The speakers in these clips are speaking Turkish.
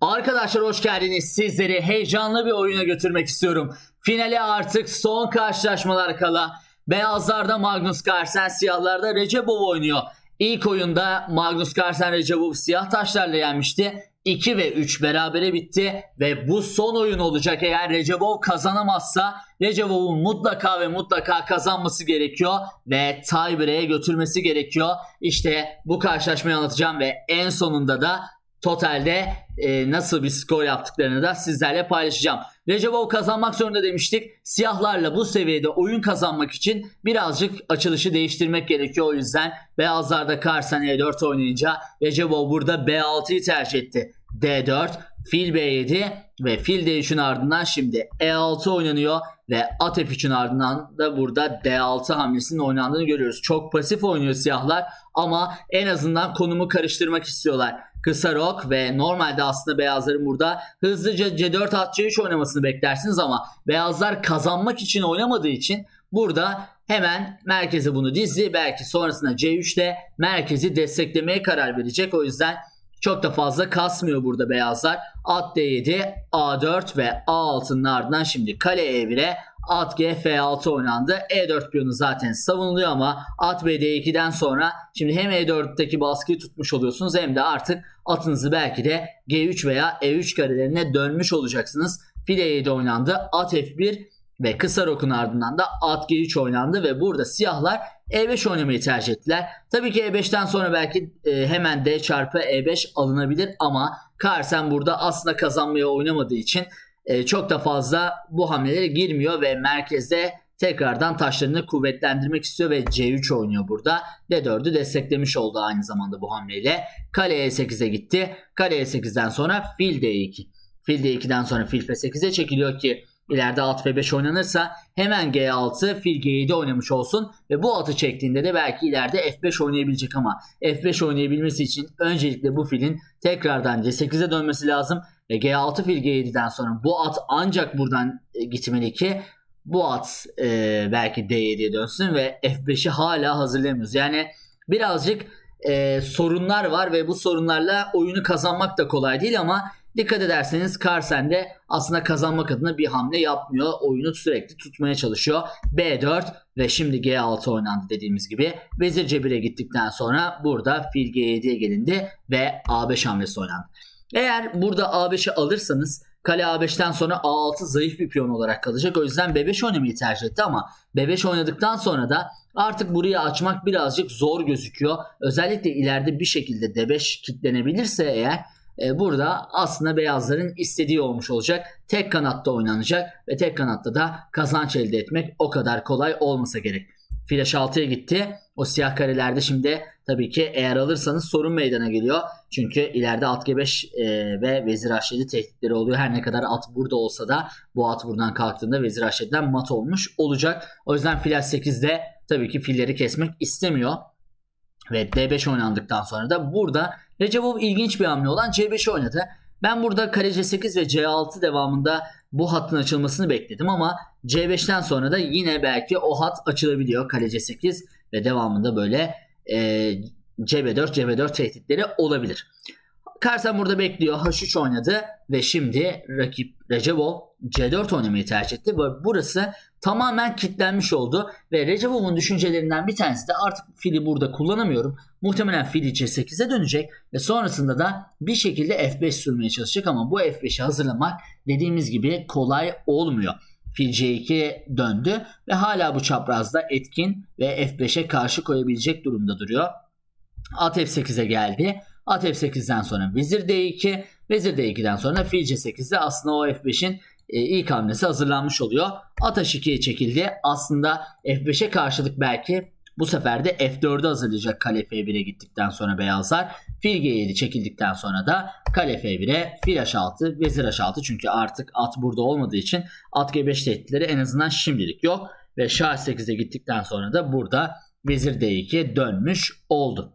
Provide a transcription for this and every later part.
Arkadaşlar hoş geldiniz. Sizleri heyecanlı bir oyuna götürmek istiyorum. Finale artık son karşılaşmalar kala. Beyazlarda Magnus Carlsen, siyahlarda Recepov oynuyor. İlk oyunda Magnus Carlsen Recepov siyah taşlarla yenmişti. 2 ve 3 berabere bitti ve bu son oyun olacak eğer Recepov kazanamazsa Recepov'un mutlaka ve mutlaka kazanması gerekiyor ve tiebreak'e götürmesi gerekiyor. İşte bu karşılaşmayı anlatacağım ve en sonunda da totalde e, nasıl bir skor yaptıklarını da sizlerle paylaşacağım. Recepov kazanmak zorunda demiştik. Siyahlarla bu seviyede oyun kazanmak için birazcık açılışı değiştirmek gerekiyor. O yüzden beyazlarda Carson E4 oynayınca Recepov burada B6'yı tercih etti. D4, fil B7 ve fil D3'ün ardından şimdi E6 oynanıyor ve at F3'ün ardından da burada D6 hamlesinin oynandığını görüyoruz. Çok pasif oynuyor siyahlar ama en azından konumu karıştırmak istiyorlar. Kısa rok ve normalde aslında beyazların burada hızlıca C4 at C3 oynamasını beklersiniz ama beyazlar kazanmak için oynamadığı için burada hemen merkeze bunu dizdi. Belki sonrasında C3'te merkezi desteklemeye karar verecek. O yüzden çok da fazla kasmıyor burada beyazlar. At D7, A4 ve A6'nın ardından şimdi kale E1'e at G F6 oynandı. E4 piyonu zaten savunuluyor ama at B D2'den sonra şimdi hem E4'teki baskıyı tutmuş oluyorsunuz hem de artık atınızı belki de G3 veya E3 karelerine dönmüş olacaksınız. File 7 oynandı. At F1 ve kısa rokun ardından da at G3 oynandı ve burada siyahlar E5 oynamayı tercih ettiler. Tabii ki E5'ten sonra belki e, hemen D çarpı E5 alınabilir ama Carlsen burada aslında kazanmaya oynamadığı için e, çok da fazla bu hamlelere girmiyor ve merkezde tekrardan taşlarını kuvvetlendirmek istiyor ve C3 oynuyor burada. D4'ü desteklemiş oldu aynı zamanda bu hamleyle. Kale E8'e gitti. Kale E8'den sonra fil D2. Fil D2'den sonra fil F8'e çekiliyor ki ileride at F5 oynanırsa hemen G6 fil G7 oynamış olsun ve bu atı çektiğinde de belki ileride F5 oynayabilecek ama F5 oynayabilmesi için öncelikle bu filin tekrardan C8'e dönmesi lazım ve G6 fil G7'den sonra bu at ancak buradan e, gitmeli ki bu at e, belki D7'ye dönsün ve F5'i hala hazırlayamıyoruz. Yani birazcık e, sorunlar var ve bu sorunlarla oyunu kazanmak da kolay değil ama dikkat ederseniz Carlsen de aslında kazanmak adına bir hamle yapmıyor. Oyunu sürekli tutmaya çalışıyor. B4 ve şimdi G6 oynandı dediğimiz gibi. Vezir C1'e gittikten sonra burada fil G7'ye gelindi ve A5 hamlesi oynandı. Eğer burada A5'i alırsanız kale A5'ten sonra A6 zayıf bir piyon olarak kalacak. O yüzden B5 oynamayı tercih etti ama B5 oynadıktan sonra da artık burayı açmak birazcık zor gözüküyor. Özellikle ileride bir şekilde D5 kitlenebilirse eğer e, burada aslında beyazların istediği olmuş olacak. Tek kanatta oynanacak ve tek kanatta da kazanç elde etmek o kadar kolay olmasa gerek. Flash 6'ya gitti. O siyah karelerde şimdi tabii ki eğer alırsanız sorun meydana geliyor. Çünkü ileride at G5 e, ve vezir H7 tehditleri oluyor. Her ne kadar at burada olsa da bu at buradan kalktığında vezir H7'den mat olmuş olacak. O yüzden flash 8'de tabii ki filleri kesmek istemiyor. Ve D5 oynandıktan sonra da burada Recepov ilginç bir hamle olan C5 oynadı. Ben burada kale C8 ve C6 devamında bu hattın açılmasını bekledim ama C5'ten sonra da yine belki o hat açılabiliyor kale C8 ve devamında böyle e, CB4 CB4 tehditleri olabilir. Carlsen burada bekliyor. H3 oynadı ve şimdi rakip Recepov C4 oynamayı tercih etti. Ve burası tamamen kilitlenmiş oldu. Ve Recepov'un düşüncelerinden bir tanesi de artık fili burada kullanamıyorum. Muhtemelen fili C8'e dönecek ve sonrasında da bir şekilde F5 sürmeye çalışacak ama bu F5'i hazırlamak dediğimiz gibi kolay olmuyor. Fil C2 döndü ve hala bu çaprazda etkin ve F5'e karşı koyabilecek durumda duruyor. At F8'e geldi. At F8'den sonra Vezir D2, Vezir D2'den sonra Fil C8'de aslında o F5'in e, ilk hamlesi hazırlanmış oluyor. At H2'ye çekildi. Aslında F5'e karşılık belki bu sefer de F4'ü hazırlayacak kale F1'e gittikten sonra beyazlar. Fil G7 çekildikten sonra da kale F1'e fil H6, vezir H6 çünkü artık at burada olmadığı için at G5 tehditleri en azından şimdilik yok. Ve Şah 8'e gittikten sonra da burada vezir D2'ye dönmüş oldu.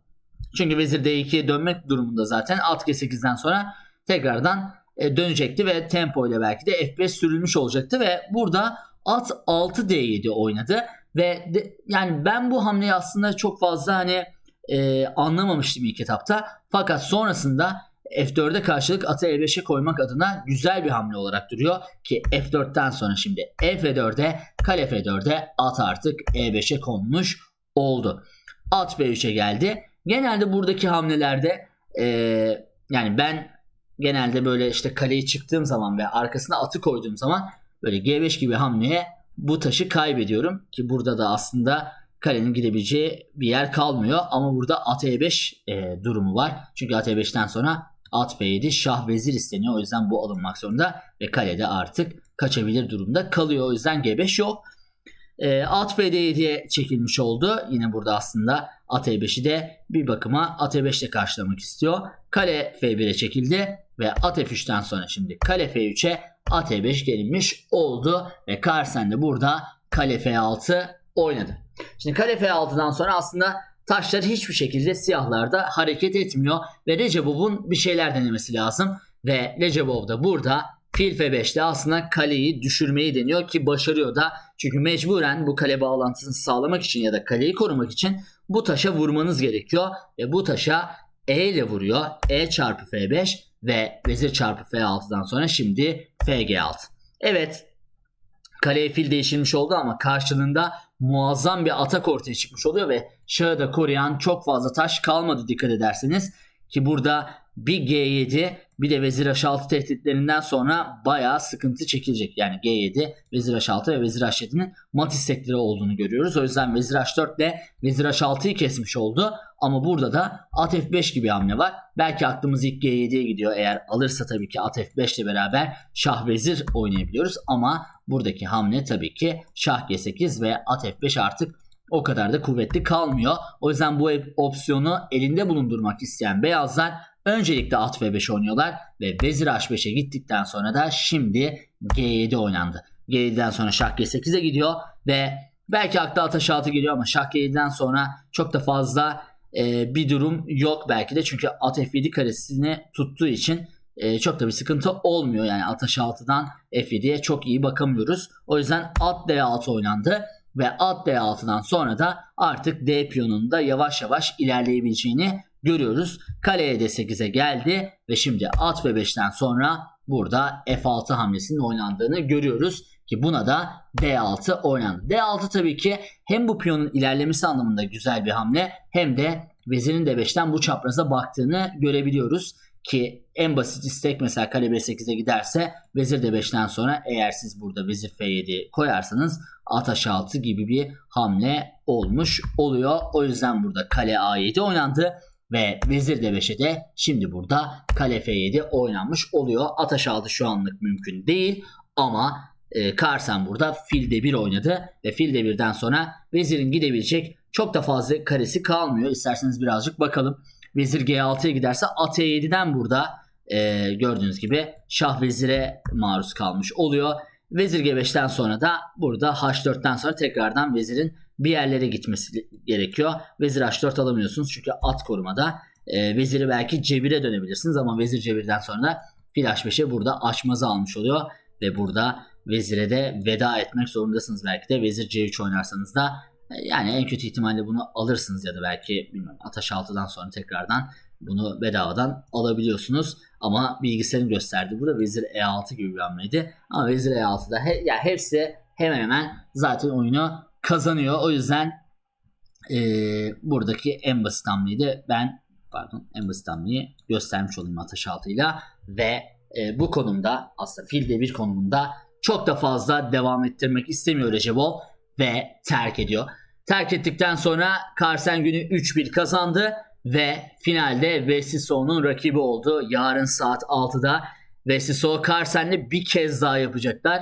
Çünkü vezir D2'ye dönmek durumunda zaten at G8'den sonra tekrardan e, dönecekti ve tempo ile belki de F5 sürülmüş olacaktı ve burada at 6 D7 oynadı ve de, yani ben bu hamleyi aslında çok fazla hani e, anlamamıştım ilk etapta fakat sonrasında F4'e karşılık atı E5'e koymak adına güzel bir hamle olarak duruyor ki F4'ten sonra şimdi F4'e kale F4'e at artık E5'e konmuş oldu. At B3'e geldi. Genelde buradaki hamlelerde eee, yani ben genelde böyle işte kaleyi çıktığım zaman ve arkasına atı koyduğum zaman böyle G5 gibi hamleye bu taşı kaybediyorum ki burada da aslında kalenin gidebileceği bir yer kalmıyor ama burada at E5 e, durumu var. Çünkü at E5'ten sonra at B7 şah vezir isteniyor. O yüzden bu alınmak zorunda ve kalede artık kaçabilir durumda kalıyor. O yüzden G5 yok. E, at B7'ye çekilmiş oldu. Yine burada aslında at E5'i de bir bakıma at E5 ile karşılamak istiyor. Kale F1'e çekildi ve at F3'ten sonra şimdi kale F3'e at E5 gelinmiş oldu ve Carlsen de burada kale F6 oynadı. Şimdi kale F6'dan sonra aslında taşlar hiçbir şekilde siyahlarda hareket etmiyor ve Recepov'un bir şeyler denemesi lazım ve Recepov da burada fil F5'te aslında kaleyi düşürmeyi deniyor ki başarıyor da çünkü mecburen bu kale bağlantısını sağlamak için ya da kaleyi korumak için bu taşa vurmanız gerekiyor ve bu taşa E ile vuruyor. E çarpı F5 ve vezir çarpı F6'dan sonra şimdi FG6. Evet kaleye fil değişilmiş oldu ama karşılığında muazzam bir atak ortaya çıkmış oluyor ve şahı da koruyan çok fazla taş kalmadı dikkat ederseniz. Ki burada bir G7 bir de vezir H6 tehditlerinden sonra bayağı sıkıntı çekilecek. Yani G7, vezir H6 ve vezir H7'nin mat istekleri olduğunu görüyoruz. O yüzden vezir H4 ile vezir H6'yı kesmiş oldu. Ama burada da at F5 gibi hamle var. Belki aklımız ilk G7'ye gidiyor. Eğer alırsa tabii ki at F5 ile beraber şah vezir oynayabiliyoruz. Ama buradaki hamle tabii ki şah G8 ve at F5 artık o kadar da kuvvetli kalmıyor. O yüzden bu opsiyonu elinde bulundurmak isteyen beyazlar öncelikle at F5 oynuyorlar ve vezir H5'e gittikten sonra da şimdi G7 oynandı. G7'den sonra şah G8'e gidiyor ve belki akla at H6 geliyor ama şah G7'den sonra çok da fazla e, bir durum yok belki de çünkü at F7 karesini tuttuğu için e, çok da bir sıkıntı olmuyor. Yani at H6'dan F7'ye çok iyi bakamıyoruz. O yüzden at D6 oynandı ve at D6'dan sonra da artık D piyonunun da yavaş yavaş ilerleyebileceğini görüyoruz. Kaleye D8'e geldi ve şimdi at B5'ten sonra burada F6 hamlesinin oynandığını görüyoruz ki buna da D6 oynandı. D6 tabii ki hem bu piyonun ilerlemesi anlamında güzel bir hamle hem de vezirin D5'ten bu çapraza baktığını görebiliyoruz ki en basit istek mesela kale B8'e giderse vezir D5'ten sonra eğer siz burada vezir F7 koyarsanız at H6 gibi bir hamle olmuş oluyor. O yüzden burada kale A7 oynandı ve vezir D5'e de şimdi burada kale F7 oynanmış oluyor. At H6 şu anlık mümkün değil ama e, Carlsen burada fil D1 oynadı ve fil D1'den sonra vezirin gidebilecek çok da fazla karesi kalmıyor. İsterseniz birazcık bakalım. Vezir G6'ya giderse at E7'den burada e, gördüğünüz gibi şah vezire maruz kalmış oluyor. Vezir G5'ten sonra da burada H4'ten sonra tekrardan vezirin bir yerlere gitmesi gerekiyor. Vezir H4 alamıyorsunuz çünkü at korumada. E, veziri belki C1'e dönebilirsiniz ama vezir C1'den sonra fil H5'e burada açmazı almış oluyor. Ve burada vezire de veda etmek zorundasınız belki de. Vezir C3 oynarsanız da yani en kötü ihtimalle bunu alırsınız ya da belki bilmiyorum Ataş 6'dan sonra tekrardan bunu bedavadan alabiliyorsunuz. Ama bilgisayarın gösterdiği burada Vezir E6 gibi bir hamleydi. Ama Vezir E6'da he, ya hepsi hemen hemen zaten oyunu kazanıyor. O yüzden e, buradaki en basit hamleyi ben pardon en basit hamleyi göstermiş olayım 6 ile ve e, bu konumda aslında filde bir konumunda çok da fazla devam ettirmek istemiyor Recepov ve terk ediyor. Terk ettikten sonra Carlsen günü 3-1 kazandı ve finalde Vesisso'nun rakibi oldu. Yarın saat 6'da Vesisso Carlsen'le bir kez daha yapacaklar.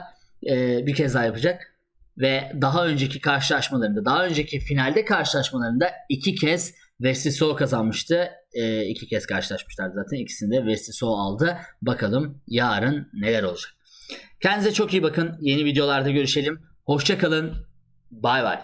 Ee, bir kez daha yapacak. Ve daha önceki karşılaşmalarında, daha önceki finalde karşılaşmalarında iki kez Vesisso kazanmıştı. Ee, iki kez karşılaşmışlar zaten. İkisini de Vesisso aldı. Bakalım yarın neler olacak. Kendinize çok iyi bakın. Yeni videolarda görüşelim. Hoşçakalın. Bay bay.